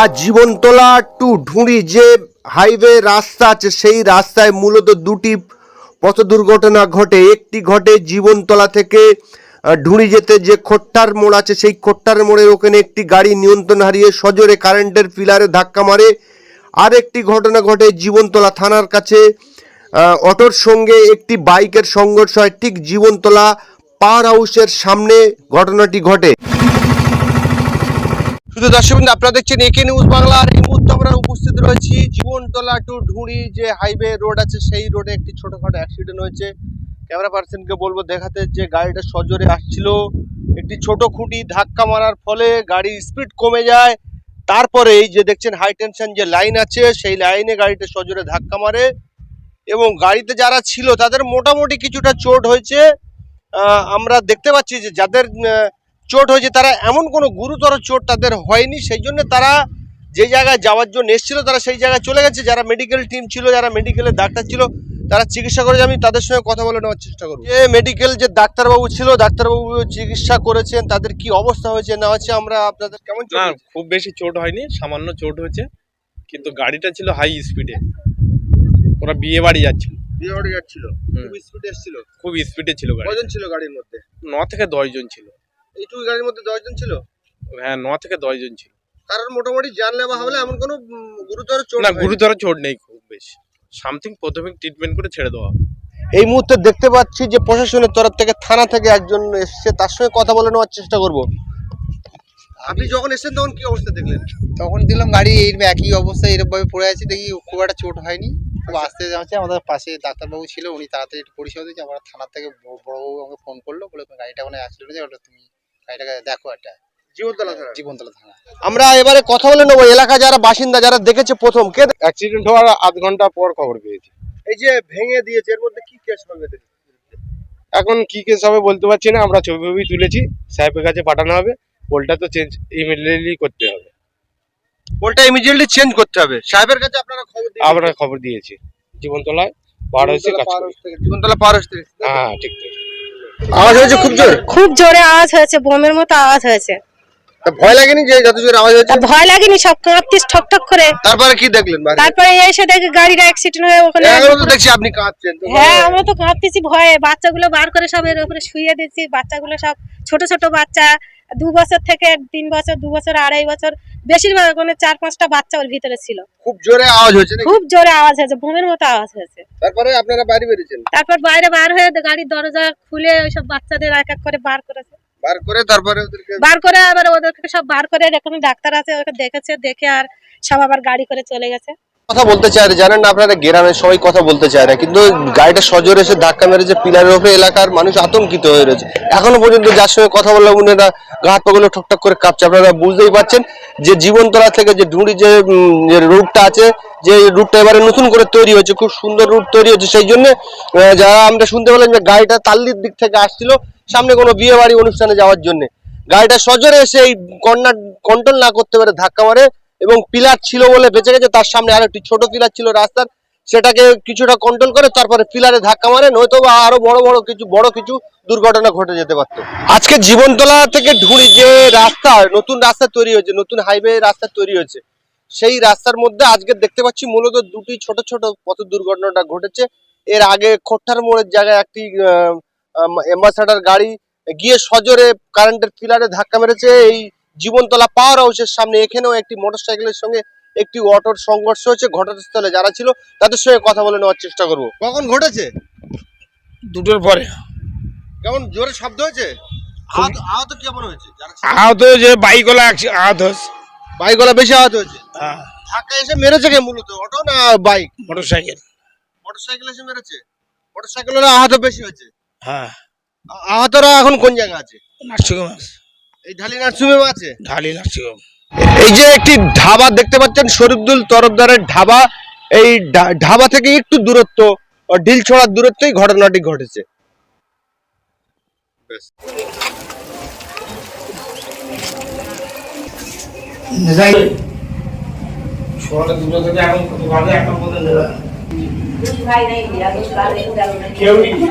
আজ জীবনতলা টু ঢুঁড়ি যে হাইওয়ে রাস্তা আছে, সেই রাস্তায় মূলত দুটি পথ দুর্ঘটনা ঘটে। একটি ঘটে জীবনতলা থেকে ঢুঁড়ি যেতে যে খোট্টার মোড় আছে, সেই খোট্টার মোড়ের ওখানে একটি গাড়ি নিয়ন্ত্রণ হারিয়ে সজোরে কারেন্টের পিলারে ধাক্কা মারে। আরেকটি ঘটনা ঘটে জীবনতলা থানার কাছে। অটোর সঙ্গে একটি বাইকের সংঘর্ষ হয়। ঠিক জীবনতলা পাওয়ার হাউসের সামনে ঘটনাটি ঘটে। শুধু দর্শক আপনারা দেখছেন একে নিউজ বাংলা, আর এই মুহূর্তে আমরা উপস্থিত রয়েছি জীবনতলা টু ঢুঁড়ি যে হাইওয়ে রোড আছে, সেই রোডে একটি ছোটখাটো অ্যাক্সিডেন্ট হয়েছে। ক্যামেরা পার্সনকে বলব, দেখাতে যে গাড়িটা সজোরে আসছিল। একটি ছোট খুঁটি ধাক্কা মারার ফলে গাড়ির স্পিড কমে যায়। তারপরে এই যে দেখছেন হাই টেনশন যে লাইন আছে, সেই লাইনে গাড়িটা সজোরে ধাক্কা মারে এবং গাড়িতে যারা ছিল, তাদের মোটামুটি কিছুটা চোট হয়েছে। আমরা দেখতে পাচ্ছি যে যাদের চোট হয়েছে তারা এমন কোনো গুরুতর চোট তাদের হয়নি সেই জন্য তারা যে জায়গায় যাওয়ার জন্য এসেছিল তারা সেই জায়গায় চলে গেছে। যারা মেডিকেল টিম ছিল যারা মেডিকেলের ডাক্তার ছিল তারা চিকিৎসা করেছে। আমি তাদের সঙ্গে কথা বলে নেওয়ার চেষ্টা করব। যে মেডিকেল যে ডাক্তারবাবু ছিল ডাক্তারবাবু চিকিৎসা করেছেন তাদের কি অবস্থা হয়েছে না হচ্ছে আমরা আপনাদের কেমন না খুব বেশি চোট হয়নি সামান্য চোট হয়েছে কিন্তু গাড়িটা ছিল হাই স্পিডে ওরা বিয়ে বাড়ি যাচ্ছিল। বিয়ে বাড়ি যাচ্ছিল। খুব স্পিডে এসেছিল। খুব স্পিডে ছিল গাড়ি কজন ছিল গাড়ির মধ্যে? ন থেকে দশ জন ছিল। এইটুকু গাড়ির মধ্যে দশজন ছিল? হ্যাঁ ন থেকে দশ জন ছিল। কারণ মোটামুটি জানলে বা হলে এমন কোনো গুরুতর চোট না। গুরুতর চোট নেই খুব বেশি। সামথিং প্রথমে ট্রিটমেন্ট করে ছেড়ে দেওয়া এই মুহূর্তে দেখতে পাচ্ছি যে প্রশাসনের তরফ থেকে থানা থেকে একজন এসেছে তার সঙ্গে কথা বলে নেওয়ার চেষ্টা করব। আপনি যখন এসেছেন তখন কি অবস্থা দেখলেন? তখন দিলাম গাড়ি এই একই অবস্থায় এরকমভাবে পড়ে আছে দেখি খুব একটা চোট হয়নি। খুব আস্তে যাচ্ছে আমাদের পাশে ডাক্তারবাবু ছিল উনি তাড়াতাড়ি একটু পরিষেবা দিয়েছে আমরা থানার থেকে বড়- বড়বাবু আমাকে ফোন করল বলে গাড়িটা মানে অ্যাক্সিডেন্ট হয়েছে ওটা তুমি দেখো আমরা এবারে কথা বলে নেব এলাকা যারা বাসিন্দা যারা দেখেছে প্রথম কে অ্যাক্সিডেন্ট হওয়ার আধ ঘণ্টা পর খবর পেয়েছি। এই যে ভেঙে দিয়েছে এর মধ্যে কি কেস হবে? এখন কি কেস হবে বলতে পারছি না আমরা ছবি ছবি তুলেছি সাহেবের কাছে পাঠানো হবে পোলটা তো চেঞ্জ ইমিডিয়েটলি করতে হবে। পোলটা ইমিডিয়েটলি চেঞ্জ করতে হবে। সাহেবের কাছে আপনারা খবর দিয়ে আমরা খবর দিয়েছি। জীবনতলায় বার হয়েছে কাজ জীবনতলা পার আসতে হ্যাঁ ঠিক ঠিক আওয়াজ হয়েছে খুব জোর? খুব জোরে আওয়াজ হয়েছে বোমের মতো আওয়াজ হয়েছে। ভয় লাগেনি যে যত জোর আওয়াজ হয়েছে? ভয় লাগেনি সব কাঁপতিস ঠক ঠক করে। তারপরে কি দেখলেন তারপরে এসে দেখি গাড়িটা অ্যাক্সিডেন্ট হয়ে ওখানে এখনও তো দেখছি আপনি কাঁদছেন তো হ্যাঁ আমরা তো কাঁপতেছি ভয়ে। বাচ্চাগুলো বার করে সব এর উপরে শুয়ে দিচ্ছি বাচ্চাগুলো সব ছোট ছোট বাচ্চা। দু বছর থেকে তিন বছর দু বছর আড়াই বছর বেশিরভাগ ওখানে চার পাঁচটা বাচ্চা ওর ভিতরে ছিল। খুব জোরে আওয়াজ হয়েছে খুব জোরে আওয়াজ হয়েছে বোমের মতো আওয়াজ হয়েছে। তারপরে আপনারা বাইরে বেরিয়েছেন? তারপর বাইরে বার হয়ে গাড়ির দরজা খুলে ওইসব বাচ্চাদের এক এক করে বার করেছে। বার করে তারপরে ওদেরকে বার করে আবার ওদেরকে সব বার করে এখানে ডাক্তার আছে ওকে দেখেছে দেখে আর সব আবার গাড়ি করে চলে গেছে। কথা বলতে চায় না, জানেন না আপনারা, গ্রামের সবাই কথা বলতে চায় না, কিন্তু গাড়িটা সজোরে এসে ধাক্কা মেরেছে পিলারের উপরে এলাকার মানুষ আতঙ্কিত হয়ে রয়েছে। এখনও পর্যন্ত যার সঙ্গে কথা বললাম উনারা গা হাত পাগুলো ঠকঠক করে কাঁপছে। আপনারা বুঝতেই পারছেন যে জীবনতলা থেকে যে ঢুঁড়ি যে রুটটা আছে, যে রুটটা এবারে নতুন করে তৈরি হয়েছে, খুব সুন্দর রুট তৈরি হয়েছে, সেই জন্য যারা আমরা শুনতে পেলাম যে গাড়িটা তাল্লির দিক থেকে আসছিল, সামনে কোনো বিয়ে বাড়ি অনুষ্ঠানে যাওয়ার জন্য। গাড়িটা সজোরে এসে এই কর্নার কন্ট্রোল না করতে পারে ধাক্কা মারে এবং পিলার ছিল বলে বেঁচে গেছে, তার সামনে আরও একটি ছোট পিলার ছিল রাস্তার। সেটাকে কিছুটা কন্ট্রোল করে তারপরে পিলারে ধাক্কা মারে নয়তো বা আরও বড় বড় কিছু বড় কিছু দুর্ঘটনা ঘটে যেতে পারতো। আজকে জীবনতলা থেকে ঢুড়ি যে রাস্তা, নতুন রাস্তা তৈরি হয়েছে, নতুন হাইওয়ে রাস্তা তৈরি হয়েছে, সেই রাস্তার মধ্যে আজকে দেখতে পাচ্ছি মূলত দুটি ছোট ছোট পথ দুর্ঘটনাটা ঘটেছে। এর আগে খোট্টার মোড়ের জায়গায় একটি অ্যাম্বাসাডার গাড়ি গিয়ে সজোরে কারেন্টের পিলারে ধাক্কা মেরেছে। এই জীবনতলা পাওয়ার হাউসের সামনে এখানেও একটি মোটরসাইকেলের সঙ্গে একটি অটোর সংঘর্ষ হয়েছে। ঘটনাস্থলে যারা ছিল তাদের সঙ্গে কথা বলে নেওয়ার চেষ্টা করব। কখন ঘটেছে? দুটোর পরে। কেমন জোরে শব্দ হয়েছে? আহত কেমন হয়েছে? যারা আহত যে বাইকওয়ালা আহত হয়েছে। বাইকওয়ালা বেশি আহত হয়েছে? হ্যাঁ, ধাক্কা এসে মেরেছে কে মূলত? অটো না বাইক? মোটরসাইকেল। মোটরসাইকেল এসে মেরেছে? মোটরসাইকেলের আহত বেশি হয়েছে? হ্যাঁ। আহতরা এখন কোন জায়গা আছে? নার্সিংহোম আছে এই ঢালি নার্সিংহোম আছে? ঢালি নার্সিংহোম এই যে একটি ধাবা দেখতে পাচ্ছেন শরীফদুল তরফদারের ধাবা। এই ধাবা থেকে একটু দূরত্ব ও ঢিল ছড়ার দূরত্বেই ঘটনাটি ঘটেছে। এখন